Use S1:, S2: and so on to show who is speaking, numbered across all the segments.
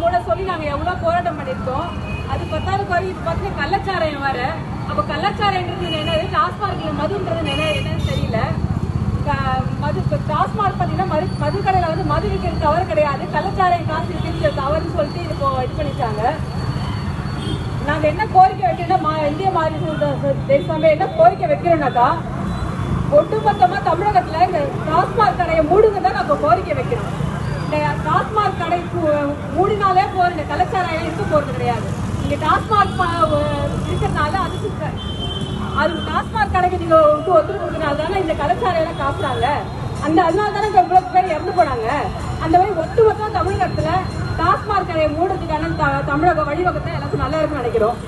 S1: மூட சொல்லி நாங்க எவ்வளவு போராட்டம் பண்ணிருக்கோம். அது பத்தாவது குறை இது பார்த்தீங்கன்னா கள்ளச்சாராயம் வர அப்ப கள்ளச்சாராயன்றது என்னது டாஸ்மார்க்ல மதுன்றது என்ன என்னன்னு தெரியல. மது இப்ப டாஸ்மார்க் பார்த்தீங்கன்னா மது மதுக்கடையில வந்து மது விற்கிறது தவறு கிடையாது. கள்ளச்சாராயம் காசு விற்கிறது தவறுன்னு சொல்லிட்டு இது இப்போ இது பண்ணிட்டாங்க. நாங்க என்ன கோரிக்கை வைக்கிறோம்னா மா- இந்திய மாநில தேசமே என்ன கோரிக்கை வைக்கிறோம்னாக்கா ஒட்டுமொத்தமா தமிழகத்துல இந்த டாஸ்மாக் கடையை மூடுங்க தான் நாங்க கோரிக்கை வைக்கிறோம். இந்த டாஸ்மாக் கடை கு- மூடினாலே கலாச்சாரம் இருக்க போறது கிடையாது. இங்க டாஸ்மாக் இருக்கிறதுனால அது சுத்த அது டாஸ்மாக் கடைக்கு நீங்க விட்டு ஒத்துழைப்பு கொடுக்கறதுனால தானே இந்த கலாச்சாரம் எல்லாம் காப்புறாங்க அந்த அதனால தானே இங்க இவ்வளவு பேர் இறந்து போனாங்க. அந்த மாதிரி ஒட்டுமொத்தமா தமிழகத்துல டாஸ்மாக் கடையை மூடுறதுக்கான த- தமிழக வழிவகத்தை எல்லாத்துக்கும் நல்லா இருக்கும்னு நினைக்கிறோம்.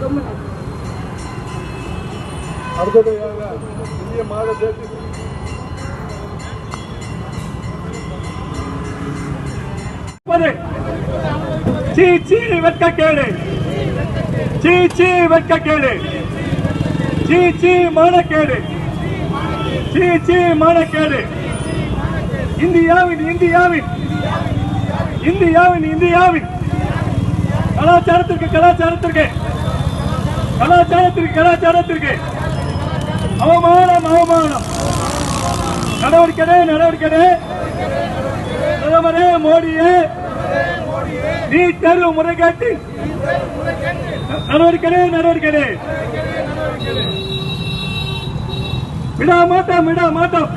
S1: ரொம்ப நன்றி.
S2: அடுத்ததாக இந்திய மாத தேசிய
S3: போது. சீ சீ வெட்கக்கேடு சீ சீ வெட்கக்கேடு சீ சீ மானக்கேடு சீ சீ மானக்கேடு இந்தியாவின் இந்தியாவின். இந்தியாவின் இந்தியாவின். கலாச்சாரத்திற்கு கலாச்சாரத்திற்கு. கலாச்சாரத்திற்கு கலாச்சாரத்திற்கு. அவமானம் அவமானம். நடவடிக்கை நடவடிக்கை பிரதமரே மோடியே. நீட் தேர்வு முறைகேட்டு. நடவடிக்கை நடவடிக்கை விட மாட்டோம் விட மாட்டோம்.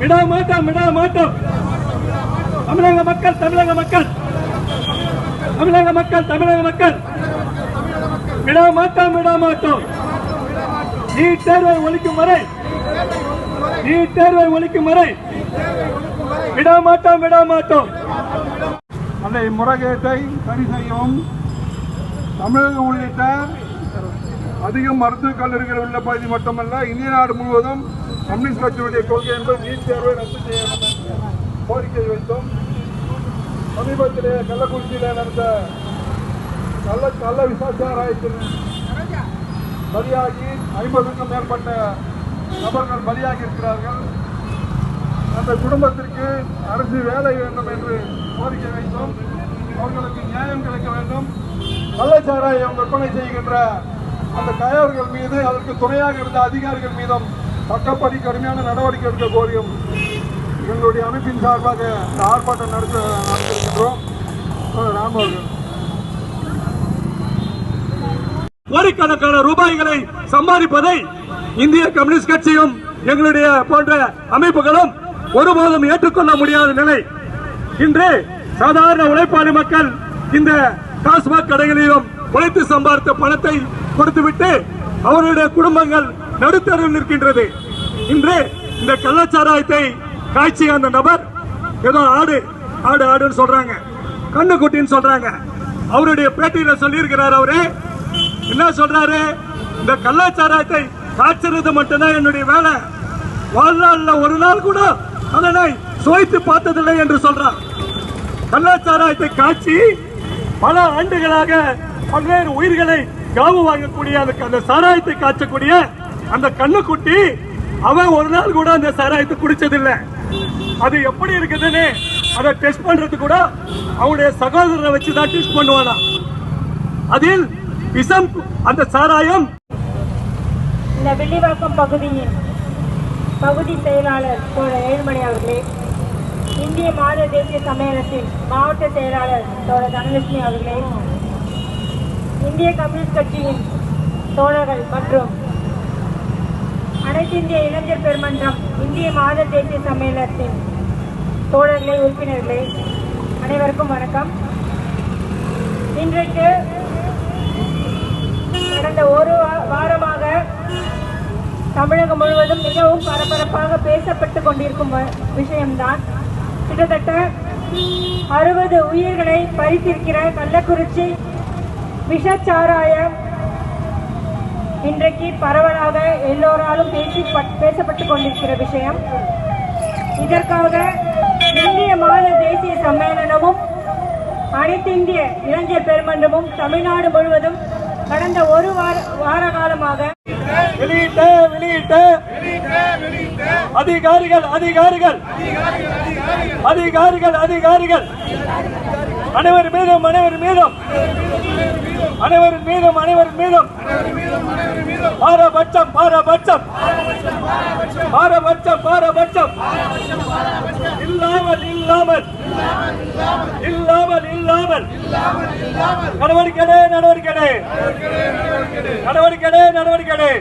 S3: விட மாட்டோம் விட மாட்டோம். தமிழக மக்கள் தமிழக மக்கள். தமிழக மக்கள் தமிழக மக்கள். விட மாட்டோம் விட மாட்டோம். நீட் தேர்வை ஒழிக்கும் வரை நீட் தேர்வை ஒழிக்கும் வரை விட மாட்டோம் விட மாட்டோம்.
S2: அந்த முறைகேட்டை சரி செய்யும் தமிழகம் உள்ளிட்ட அதிகம் மருத்துவக் கல்லூரிகள் உள்ள பகுதி மட்டுமல்ல இந்திய நாடு முழுவதும் கம்யூனிஸ்ட் கட்சியுடைய கொள்கை என்பது நீட் தேர்வை ரத்து செய்ய கோரிக்கை வைத்தோம். சமீபத்திலே கள்ளக்குறிச்சியிலே நடந்த கள்ள கள்ள விசாசாராயத்தில் பலியாகி ஐம்பதுக்கும் மேற்பட்ட நபர்கள் பலியாகி இருக்கிறார்கள் அந்த குடும்பத்திற்கு அரசு வேலை வேண்டும் என்று கோரிக்கை வைத்தோம். அவர்களுக்கு நியாயம் கிடைக்க வேண்டும். கள்ளச்சாராயம் விற்பனை செய்கின்ற அந்த கயவர்கள் மீது அதற்கு துணையாக இருந்த அதிகாரிகள் மீதும் சட்டப்படி கடுமையான நடவடிக்கை எடுக்க கோரியும் எங்களுடைய அமைப்பின் சார்பாக இந்த ஆர்ப்பாட்டம் நடத்த நடத்திருக்கின்றோம் ராம் அவர்கள்.
S3: கோடிக்கணக்கான ரூபாய்களை சம்பாதிப்பதை இந்திய கம்யூனிஸ்ட் கட்சியும் எங்களுடைய போன்ற அமைப்புகளும் ஒருபோதும் ஏற்றுக்கொள்ள முடியாத நிலை. இன்று சாதாரண உழைப்பாளி மக்கள் இந்த டாஸ்மாக் கடைகளிலும் உழைத்து சம்பாதித்த பணத்தை கொடுத்துவிட்டு அவருடைய குடும்பங்கள் நடுத்தரவில் நிற்கின்றது. இன்று இந்த கள்ளச்சாராயத்தை காய்ச்சி அந்த நபர் ஏதோ ஆடு ஆடு ஆடுன்னு சொல்றாங்க. கண்ணுக்குட்டின்னு சொல்றாங்க. அவருடைய பேட்டியில சொல்லியிருக்கிறார் அவரு. என்ன சொல்றாரு? இந்த கள்ளச்சாராயத்தை காய்ச்சறது மட்டும்தான் என்னுடைய வேலை. வாழ்நாளில் ஒரு நாள் கூட அதனை சுவைத்து பார்த்ததில்லை என்று சொல்றார். கள்ளச்சாராயத்தை காய்ச்சி பல ஆண்டுகளாக பல்வேறு உயிர்களை காவு வாங்கக்கூடிய அந்த அந்த சாராயத்தை காய்ச்சக்கூடிய அந்த கண்ணுக்குட்டி அவன் ஒரு நாள் கூட அந்த சாராயத்தை குடிச்சதில்லை. அது எப்படி இருக்குதுன்னு அதை டெஸ்ட் பண்றது கூட அவனுடைய சகோதரரை வச்சு தான் டெஸ்ட் பண்ணுவானா அதில் விஷம் அந்த சாராயம்
S4: இந்த வெள்ளிவாக்கம் பகுதியின் பகுதி செயலாளர் தோழர் ஏழுமணி அவர்களே இந்திய மாநில தேசிய சம்மேளனத்தின் மாவட்ட செயலாளர் தோழர் தனலட்சுமி அவர்களே இந்திய கம்யூனிஸ்ட் கட்சியின் தோழர்கள் மற்றும் அனைத்து இந்திய இளைஞர் பெருமன்றம் இந்திய மாத தேசிய சம்மேளனத்தின் தோழர்களே உறுப்பினர்களே அனைவருக்கும் வணக்கம். இன்றைக்கு கடந்த ஒரு வாரமாக தமிழகம் முழுவதும் மிகவும் பரபரப்பாக பேசப்பட்டு கொண்டிருக்கும் விஷயம்தான். கிட்டத்தட்ட அறுபது உயிர்களை பறித்திருக்கிற கள்ளக்குறிச்சி விஷச்சாராயம் இன்றைக்கு பரவலாக எல்லோராலும் பேசி பேசப்பட்டு கொண்டிருக்கிற விஷயம். இதற்காக இந்திய மாநில தேசிய சம்மேளனமும் அனைத்து இந்திய இளைஞர் பெருமன்றமும் தமிழ்நாடு முழுவதும் கடந்த ஒரு வார வார காலமாக
S3: வெளியிட்ட வெளியிட்ட. அதிகாரிகள் அதிகாரிகள். அதிகாரிகள் அதிகாரிகள். அனைவர் மீதும் அனைவர் மீதும். அனைவரின் மீதும் அனைவரின் மீதும். பாரபட்சம் பாரபட்சம். பாரபட்சம் பாரபட்சம். இல்லாமல் இல்லாமல். இல்லாமல் இல்லாமல் நடவடிக்கை நடவடிக்கை நடவடிக்கை நடவடிக்கை